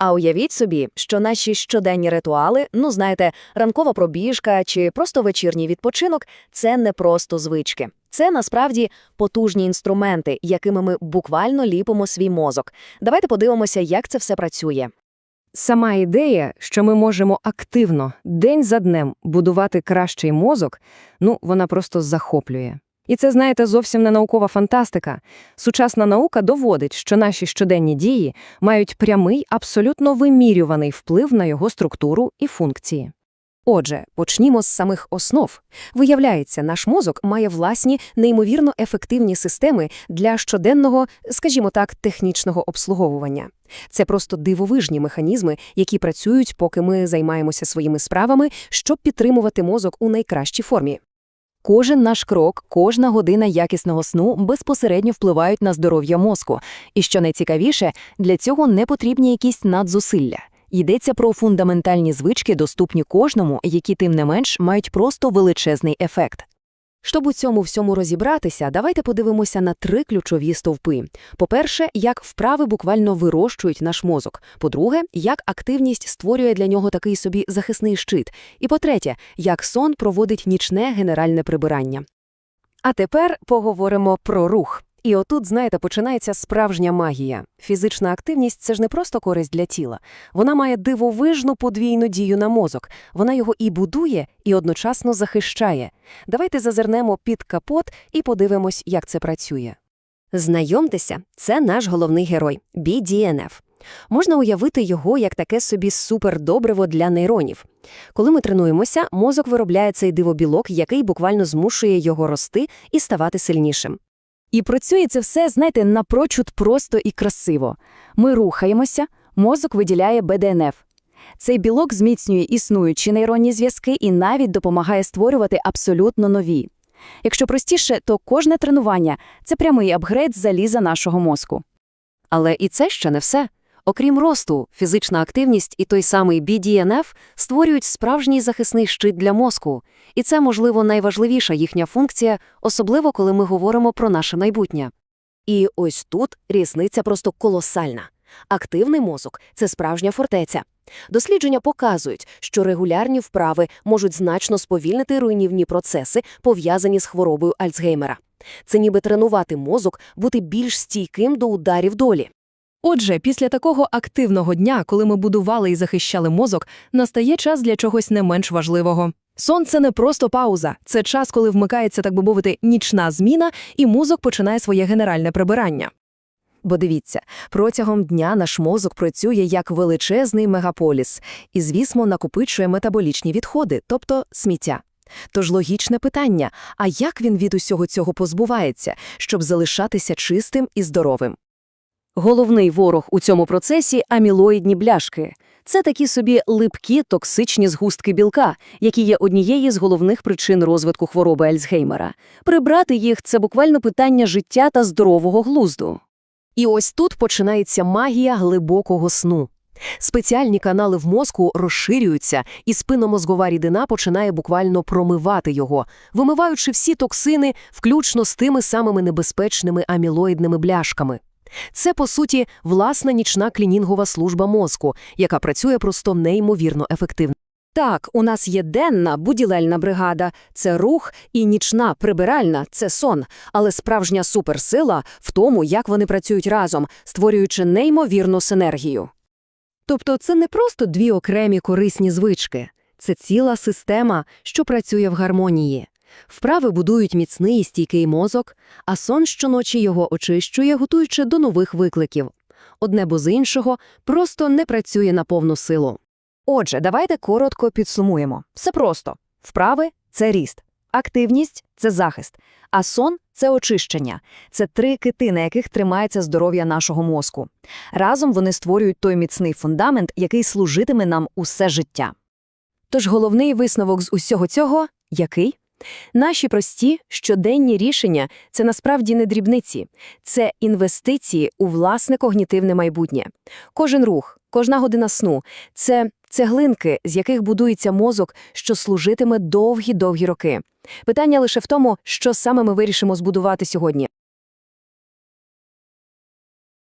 А уявіть собі, що наші щоденні ритуали, ну знаєте, ранкова пробіжка чи просто вечірній відпочинок це не просто звички. Це насправді потужні інструменти, якими ми буквально ліпимо свій мозок. Давайте подивимося, як це все працює. Сама ідея, що ми можемо активно, день за днем, будувати кращий мозок, ну, вона просто захоплює. І це, знаєте, зовсім не наукова фантастика. Сучасна наука доводить, що наші щоденні дії мають прямий, абсолютно вимірюваний вплив на його структуру і функції. Отже, почнімо з самих основ. Виявляється, наш мозок має власні неймовірно ефективні системи для щоденного, скажімо так, технічного обслуговування. Це просто дивовижні механізми, які працюють, поки ми займаємося своїми справами, щоб підтримувати мозок у найкращій формі. Кожен наш крок, кожна година якісного сну безпосередньо впливають на здоров'я мозку. І що найцікавіше, для цього не потрібні якісь надзусилля. Йдеться про фундаментальні звички, доступні кожному, які тим не менш мають просто величезний ефект. Щоб у цьому всьому розібратися, давайте подивимося на три ключові стовпи. По-перше, як вправи буквально вирощують наш мозок. По-друге, як активність створює для нього такий собі захисний щит. І по-третє, як сон проводить нічне генеральне прибирання. А тепер поговоримо про рух. І отут, знаєте, починається справжня магія. Фізична активність – це ж не просто користь для тіла. Вона має дивовижну подвійну дію на мозок. Вона його і будує, і одночасно захищає. Давайте зазирнемо під капот і подивимось, як це працює. Знайомтеся, це наш головний герой – BDNF. Можна уявити його як таке собі супердобриво для нейронів. Коли ми тренуємося, мозок виробляє цей дивобілок, який буквально змушує його рости і ставати сильнішим. І працює це все, знаєте, напрочуд просто і красиво. Ми рухаємося, мозок виділяє БДНФ. Цей білок зміцнює існуючі нейронні зв'язки і навіть допомагає створювати абсолютно нові. Якщо простіше, то кожне тренування – це прямий апгрейд заліза нашого мозку. Але і це ще не все. Окрім росту, фізична активність і той самий BDNF створюють справжній захисний щит для мозку. І це, можливо, найважливіша їхня функція, особливо коли ми говоримо про наше майбутнє. І ось тут різниця просто колосальна. Активний мозок – це справжня фортеця. Дослідження показують, що регулярні вправи можуть значно сповільнити руйнівні процеси, пов'язані з хворобою Альцгеймера. Це ніби тренувати мозок бути більш стійким до ударів долі. Отже, після такого активного дня, коли ми будували і захищали мозок, настає час для чогось не менш важливого. Сон – це не просто пауза, це час, коли вмикається, так би мовити, нічна зміна, і мозок починає своє генеральне прибирання. Бо дивіться, протягом дня наш мозок працює як величезний мегаполіс і, звісно, накопичує метаболічні відходи, тобто сміття. Тож логічне питання, а як він від усього цього позбувається, щоб залишатися чистим і здоровим? Головний ворог у цьому процесі – амілоїдні бляшки. Це такі собі липкі токсичні згустки білка, які є однією з головних причин розвитку хвороби Альцгеймера. Прибрати їх – це буквально питання життя та здорового глузду. І ось тут починається магія глибокого сну. Спеціальні канали в мозку розширюються, і спинномозгова рідина починає буквально промивати його, вимиваючи всі токсини, включно з тими самими небезпечними амілоїдними бляшками. Це, по суті, власна нічна клінінгова служба мозку, яка працює просто неймовірно ефективно. Так, у нас є денна будівельна бригада, це рух, і нічна прибиральна це сон, але справжня суперсила в тому, як вони працюють разом, створюючи неймовірну синергію. Тобто це не просто дві окремі корисні звички, це ціла система, що працює в гармонії. Вправи будують міцний і стійкий мозок, а сон щоночі його очищує, готуючи до нових викликів. Одне без іншого просто не працює на повну силу. Отже, давайте коротко підсумуємо. Все просто. Вправи – це ріст, активність – це захист, а сон – це очищення. Це три кити, на яких тримається здоров'я нашого мозку. Разом вони створюють той міцний фундамент, який служитиме нам усе життя. Тож головний висновок з усього цього – який? Наші прості щоденні рішення – це насправді не дрібниці, це інвестиції у власне когнітивне майбутнє. Кожен рух, кожна година сну – це цеглинки, з яких будується мозок, що служитиме довгі-довгі роки. Питання лише в тому, що саме ми вирішимо збудувати сьогодні.